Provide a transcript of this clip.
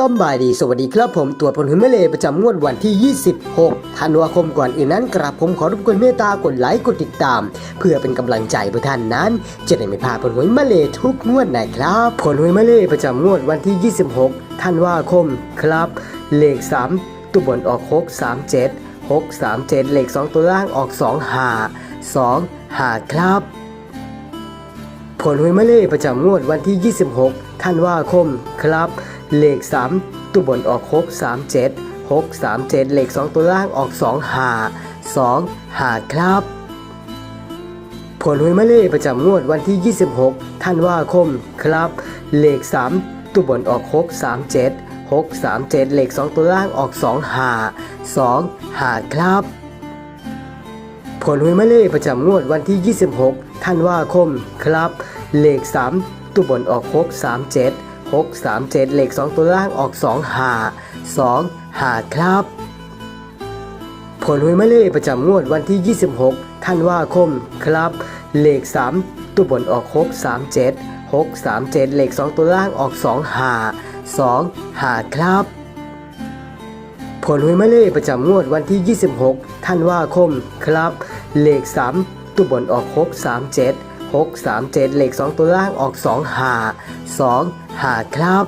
สำบายดีสวัสดีครับผมตัวจผลหืนแม่เลประจำงวดวันที่ 26 ธันวาคมก่อนอื่นนั้นกราบผมขอรบกวนเมตตากดไลค์กดติดตาม เพื่อเป็นกำลังใจเพื่อท่านนั้น จะได้ไม่พลาดผลหวยแม่เลทุกงวดนะครับ ผลหวยแม่เลประจำงวดวันที่ 26 ธันวาคมครับ เลข 3 ตัวบนออก 6 3 7 6 3 7 เลข 2 ตัวล่างออก2 5 2 5ครับ ผลหวยมะเล่ประจำงวดวันที่ 26 ธันวาคมครับ เลข 3 ตัวบนออก 6 3 7 6 3 7 เลข 2 ตัวล่างออก2 5 2 5ครับ ผลหวยมะเล่ประจำงวดวันที่ 26 ธันวาคมครับ เลข 3 ตัวบนออก 6 3 7 6 3 7 เลข 2 ตัวล่างออก2 5 2 5ครับ ผลหวยมะเล่ประจำงวดวันที่ 26 ธันวาคมครับ เลข 3 ตัวบนออก 6 3 7 6 3 7เลข2ตัวล่างออก2 5 2 5ครับ ผลหวยมะเล่ประจำงวดวันที่ 26 ธันวาคมครับเลข3ตัวบนออก 6 3 7 6 3 7เลข2ตัวล่างออก2 5 2 5ครับ ผลหวยมะเล่ประจำงวดวันที่ 26 ธันวาคมครับเลข3ตัวบนออก 6 3 7 6 3 7 เหล็ก 2 ตัวล่างออก2 5 2 5ครับ